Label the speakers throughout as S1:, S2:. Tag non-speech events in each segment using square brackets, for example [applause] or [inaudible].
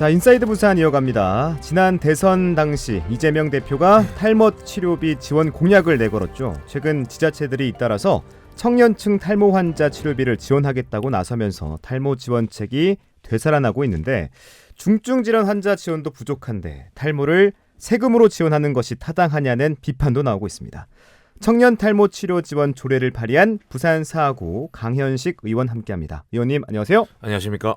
S1: 자 인사이드 부산 이어갑니다. 지난 대선 당시 이재명 대표가 탈모 치료비 지원 공약을 내걸었죠. 최근 지자체들이 잇따라서 청년층 탈모 환자 치료비를 지원하겠다고 나서면서 탈모 지원책이 되살아나고 있는데 중증 질환 환자 지원도 부족한데 탈모를 세금으로 지원하는 것이 타당하냐는 비판도 나오고 있습니다. 청년 탈모 치료 지원 조례를 발의한 부산 사구 강현식 의원 함께합니다. 의원님 안녕하세요.
S2: 안녕하십니까?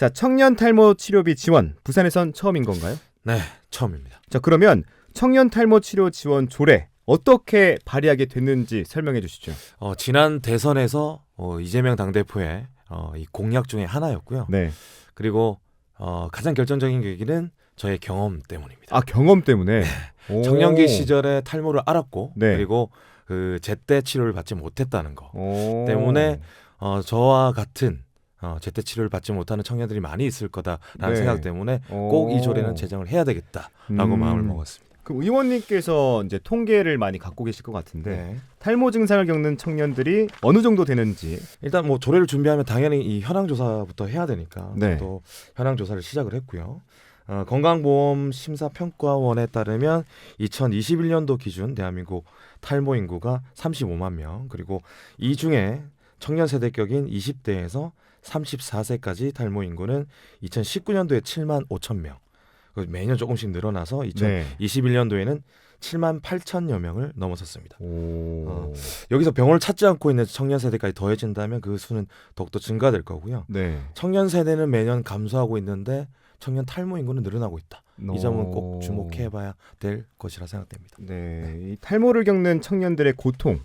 S1: 자, 청년 탈모 치료비 지원 부산에선 처음인 건가요?
S2: 네, 처음입니다.
S1: 자, 그러면 청년 탈모 치료 지원 조례 어떻게 발의하게 됐는지 설명해 주시죠.
S2: 어, 지난 대선에서 어, 이재명 당대표의 어, 이 공약 중에 하나였고요.
S1: 네.
S2: 그리고 어, 가장 결정적인 계기는 저의 경험 때문입니다.
S1: 아, 경험 때문에 오.
S2: 청년기 시절에 탈모를 알았고
S1: 네.
S2: 그리고 그 제때 치료를 받지 못했다는 거
S1: 오.
S2: 때문에 어, 저와 같은 어, 제때 치료를 받지 못하는 청년들이 많이 있을 거다라는
S1: 네.
S2: 생각 때문에
S1: 오.
S2: 꼭이 조례는 제정을 해야 되겠다라고
S1: 음.
S2: 마음을 먹었습니다.
S1: 그 의원님께서 이제 통계를 많이 갖고 계실 것 같은데
S2: 네.
S1: 탈모 증상을 겪는 청년들이 어느 정도 되는지
S2: 일단 뭐 조례를 준비하면 당연히 이 현황 조사부터 해야 되니까
S1: 네.
S2: 또 현황 조사를 시작을 했고요. 어, 건강보험 심사평가원에 따르면 2021년도 기준 대한민국 탈모 인구가 35만 명 그리고 이 중에 청년 세대격인 20대에서 34세까지 탈모 인구는 2019년도에 7만 5천 명그 매년 조금씩 늘어나서
S1: 네.
S2: 2021년도에는 7만 8천여 명을 넘어섰습니다.
S1: 오.
S2: 어. 여기서 병원을 찾지 않고 있는 청년 세대까지 더해진다면 그 수는 더욱더 증가될 거고요.
S1: 네.
S2: 청년 세대는 매년 감소하고 있는데 청년 탈모 인구는 늘어나고 있다. 이 점은 꼭
S1: 오.
S2: 주목해봐야 될 것이라 생각됩니다.
S1: 네. 이 탈모를 겪는 청년들의 고통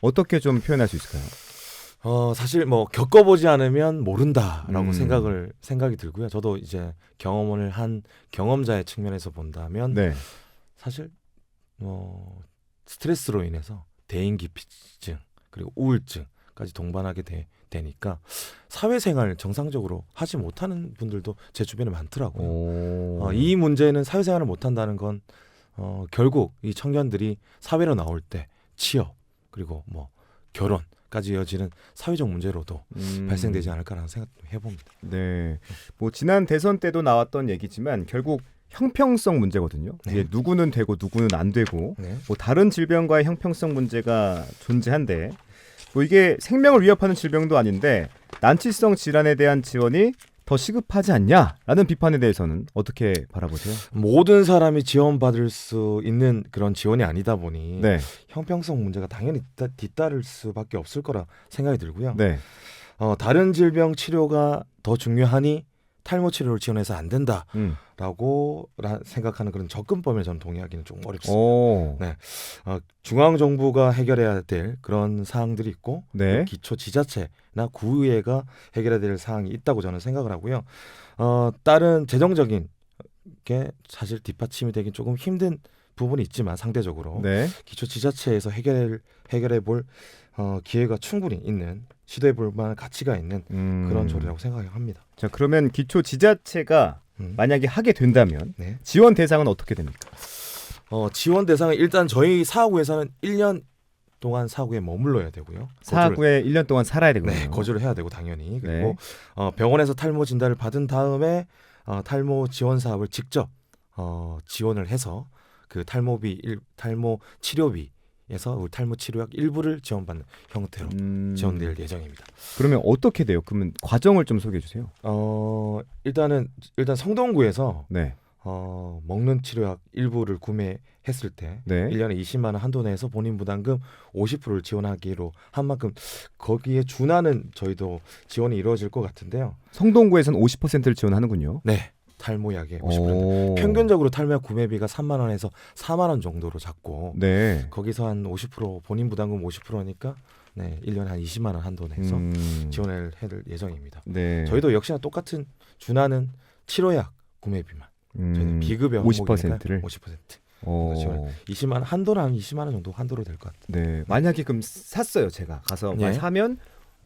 S1: 어떻게 좀 표현할 수 있을까요?
S2: 어 사실 뭐 겪어보지 않으면 모른다라고
S1: 음.
S2: 생각을 생각이 들고요. 저도 이제 경험을 한 경험자의 측면에서 본다면
S1: 네.
S2: 사실 뭐 스트레스로 인해서 대인기피증 그리고 우울증까지 동반하게 되, 되니까 사회생활 정상적으로 하지 못하는 분들도 제 주변에 많더라고요.
S1: 오.
S2: 어, 이 문제는 사회생활을 못한다는 건 어, 결국 이 청년들이 사회로 나올 때 취업 그리고 뭐 결혼 까지 이어지는 사회적 문제로도
S1: 음.
S2: 발생되지 않을까라는 생각해 봅니다.
S1: 네. 뭐 지난 대선 때도 나왔던 얘기지만 결국 형평성 문제거든요.
S2: 네.
S1: 이게 누구는 되고 누구는 안 되고
S2: 네.
S1: 뭐 다른 질병과의 형평성 문제가 존재한데 뭐 이게 생명을 위협하는 질병도 아닌데 난치성 질환에 대한 지원이 더 시급하지 않냐라는 비판에 대해서는 어떻게 바라보세요?
S2: 모든 사람이 지원받을 수 있는 그런 지원이 아니다 보니
S1: 네.
S2: 형평성 문제가 당연히 뒤따, 뒤따를 수밖에 없을 거라 생각이 들고요.
S1: 네.
S2: 어, 다른 질병 치료가 더 중요하니 탈모 치료를 지원해서 안 된다라고
S1: 음.
S2: 라- 생각하는 그런 접근법에 저는 동의하기는 좀 어렵습니다.
S1: 오.
S2: 네. 어, 중앙 정부가 해결해야 될 그런 사항들이 있고
S1: 네.
S2: 또 기초 지자체나 구의회가 해결해야 될 사항이 있다고 저는 생각을 하고요. 어, 다른 재정적인 게 사실 뒷받침이 되긴 조금 힘든 부분이 있지만 상대적으로
S1: 네.
S2: 기초 지자체에서 해결 해결해 볼 어, 기회가 충분히 있는 시도해 볼 만한 가치가 있는
S1: 음.
S2: 그런 조례라고 생각합니다.
S1: 자, 그러면 기초 지자체가
S2: 음.
S1: 만약에 하게 된다면
S2: 네.
S1: 지원 대상은 어떻게 됩니까?
S2: 어, 지원 대상은 일단 저희 사구에서는 1년 동안 사구에 머물러야 되고요. 거주를-
S1: 사구에 1년 동안 살아야 되거든요.
S2: 네, 거주를 해야 되고 당연히 그리고
S1: 네.
S2: 어, 병원에서 탈모 진단을 받은 다음에 어, 탈모 지원 사업을 직접 어, 지원을 해서 그 탈모비 일, 탈모 치료비 에서 우리 탈모 치료약 일부를 지원받는 형태로
S1: 음.
S2: 지원될 예정입니다.
S1: 그러면 어떻게 돼요? 그러면 과정을 좀 소개해 주세요.
S2: 어, 일단은 일단 성동구에서
S1: 네.
S2: 어, 먹는 치료약 일부를 구매했을 때
S1: 네.
S2: 1년에 20만 원 한도 내에서 본인 부담금 50%를 지원하기로 한 만큼 거기에 준하는 저희도 지원이 이루어질 것 같은데요.
S1: 성동구에서는 50%를 지원하는군요.
S2: 네. 탈모약의 50%.
S1: 오.
S2: 평균적으로 탈모약 구매비가 3만 원에서 4만 원 정도로 잡고
S1: 네.
S2: 거기서 한 50% 본인 부담금 50%니까 네, 1년에 한 20만 원 한도 내서
S1: 음.
S2: 지원을 해야 예정입니다.
S1: 네.
S2: 저희도 역시나 똑같은 준하는 치료약 구매비만 저희는
S1: 음.
S2: 비급여
S1: 50%를?
S2: 50%
S1: 어.
S2: 지원. 20만 원 한도는 한 20만 원 정도 한도로 될 것 같아요.
S1: 네. 만약에 그럼 샀어요, 제가. 가서
S2: 예.
S1: 사면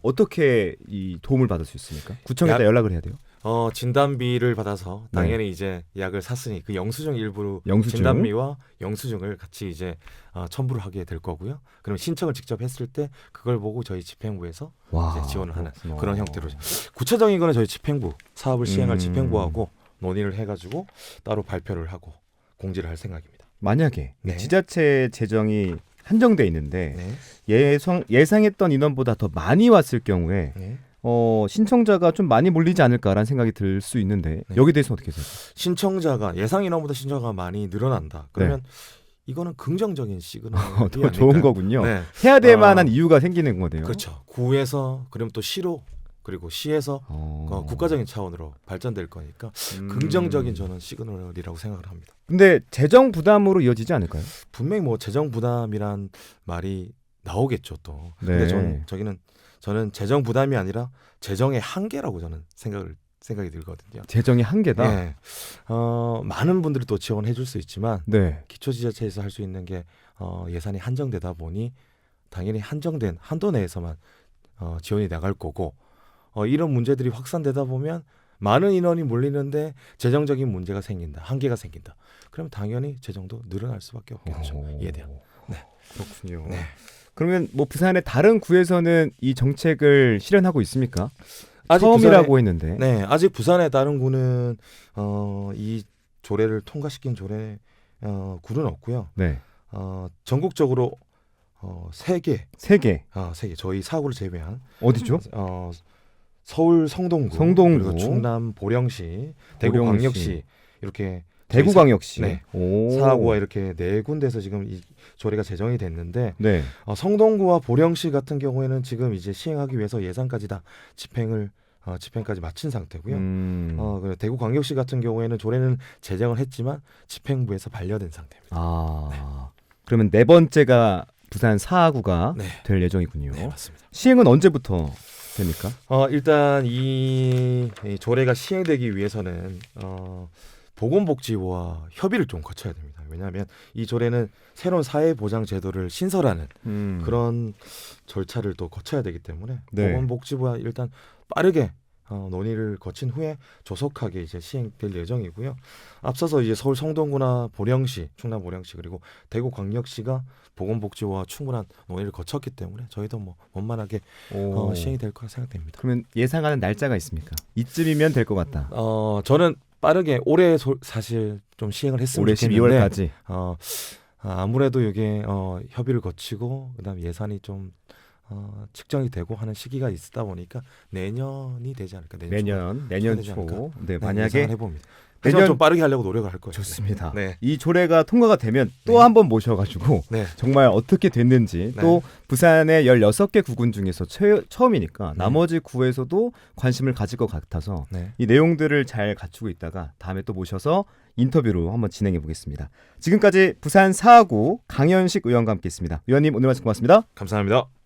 S1: 어떻게 이 도움을 받을 수 있습니까? 구청에다
S2: 약-
S1: 연락을 해야 돼요.
S2: 어 진단비를 받아서
S1: 네.
S2: 당연히 이제 약을 샀으니 그 영수증 일부로
S1: 영수증.
S2: 진단비와 영수증을 같이 이제 어, 첨부를 하게 될 거고요. 그럼 신청을 직접 했을 때 그걸 보고 저희 집행부에서
S1: 와.
S2: 이제 지원을 하는
S1: 그렇구나.
S2: 그런 형태로 구체적인 거는 저희 집행부 사업을 시행할
S1: 음.
S2: 집행부하고 논의를 해가지고 따로 발표를 하고 공지를 할 생각입니다.
S1: 만약에
S2: 네.
S1: 지자체 재정이 한정돼 있는데
S2: 네.
S1: 예상 예상했던 인원보다 더 많이 왔을 경우에
S2: 네.
S1: 어, 신청자가 좀 많이 몰리지 않을까라는 생각이 들 수 있는데
S2: 네.
S1: 여기 대해서 어떻게 생각하세요?
S2: 신청자가 예상 인원보다 신청자가 많이 늘어난다. 그러면 이거는 긍정적인 시그널이
S1: 어, [laughs] 더? 좋은 거군요.
S2: 네.
S1: 해야 될
S2: 어,
S1: 만한 이유가 생기는 거네요.
S2: 그렇죠. 구에서 그럼 또 시로 그리고 시에서
S1: 어.
S2: 어, 국가적인 차원으로 발전될 거니까
S1: 음.
S2: 긍정적인 저는 시그널이라고 생각을 합니다.
S1: 근데 재정 부담으로 이어지지 않을까요?
S2: 분명히 뭐 재정 부담이란 말이 나오겠죠 또.
S1: 네.
S2: 근데 전 저기는 저는 재정 부담이 아니라 재정의 한계라고 저는 생각을 생각이 들거든요.
S1: 재정이 한계다.
S2: 네. 어, 많은 분들이 또 지원해 줄 수 있지만
S1: 네.
S2: 기초지자체에서 할 수 있는 게 어, 예산이 한정되다 보니 당연히 한정된 한도 내에서만 어, 지원이 나갈 거고 어, 이런 문제들이 확산되다 보면 많은 인원이 몰리는데 재정적인 문제가 생긴다 한계가 생긴다 그러면 당연히 재정도 늘어날 수밖에 없겠죠
S1: 오.
S2: 이에 대한 네.
S1: 그렇군요.
S2: 네.
S1: 그러면 뭐 부산의 다른 구에서는 이 정책을 실현하고 있습니까?
S2: 아직
S1: 처음이라고 했는데.
S2: 네 아직 부산의 다른 구는 어, 이 조례를 통과시킨 조례 어, 구는 없고요
S1: 네.
S2: 어, 전국적으로 어, 세 개
S1: 세 개.
S2: 아, 세 개. 저희 사구를 제외한
S1: 어디죠?
S2: 어, 서울 성동구,
S1: 성동구.
S2: 충남 보령시, 대구
S1: 보령시.
S2: 광역시 이렇게
S1: 대구광역시.
S2: 네.
S1: 오.
S2: 사구가 이렇게 네 군데서 지금 이 조례가 제정이 됐는데
S1: 네.
S2: 어, 성동구와 보령시 같은 경우에는 지금 이제 시행하기 위해서 예산까지 다 집행을 어, 집행까지 마친 상태고요.
S1: 음.
S2: 어, 그리고 대구 광역시 같은 경우에는 조례는 제정을 했지만 집행부에서 반려된 상태입니다.
S1: 아. 그러면 네 번째가 부산 사구가
S2: 네.
S1: 될 예정이군요.
S2: 네, 맞습니다.
S1: 시행은 언제부터 됩니까?
S2: 어, 일단 이, 이 조례가 시행되기 위해서는 어, 보건복지부와 협의를 좀 거쳐야 됩니다. 왜냐하면 이 조례는 새로운 사회보장 제도를 신설하는
S1: 음.
S2: 그런 절차를 또 거쳐야 되기 때문에
S1: 네.
S2: 보건복지부와 일단 빠르게 어, 논의를 거친 후에 조속하게 이제 시행될 예정이고요. 앞서서 이제 서울 성동구나 보령시, 충남 보령시 그리고 대구 광역시가 보건복지부와 충분한 논의를 거쳤기 때문에 저희도 뭐 원만하게
S1: 오.
S2: 어, 시행이 될 거라 생각됩니다.
S1: 그러면 예상하는 날짜가 있습니까? 이쯤이면 될 것 같다.
S2: 어 저는 빠르게 올해 소- 사실 좀 시행을 했으면
S1: 올해
S2: 좋겠는데
S1: 12월까지.
S2: 어 아, 아무래도 이게 어 협의를 거치고 그다음 예산이 좀 어, 측정이 되고 하는 시기가 있다 보니까 내년이 되지 않을까 내년,
S1: 내년 내년 초. 네,
S2: 초. 네,
S1: 만약에
S2: 해봅니다.
S1: 내년-
S2: 좀 빠르게 하려고 노력을 할 거예요.
S1: 좋습니다.
S2: 네.
S1: 이 조례가 통과가 되면 또
S2: 네.
S1: 한번 모셔가지고
S2: 네.
S1: 정말 어떻게 됐는지
S2: 네.
S1: 또 부산의 16개 구군 중에서 최, 처음이니까
S2: 네.
S1: 나머지 구에서도 관심을 가질 것 같아서
S2: 네.
S1: 이 내용들을 잘 갖추고 있다가 다음에 또 모셔서 인터뷰로 한번 진행해 보겠습니다. 지금까지 부산 사하구 강현식 의원과 함께했습니다. 의원님 오늘 말씀 고맙습니다.
S2: 감사합니다.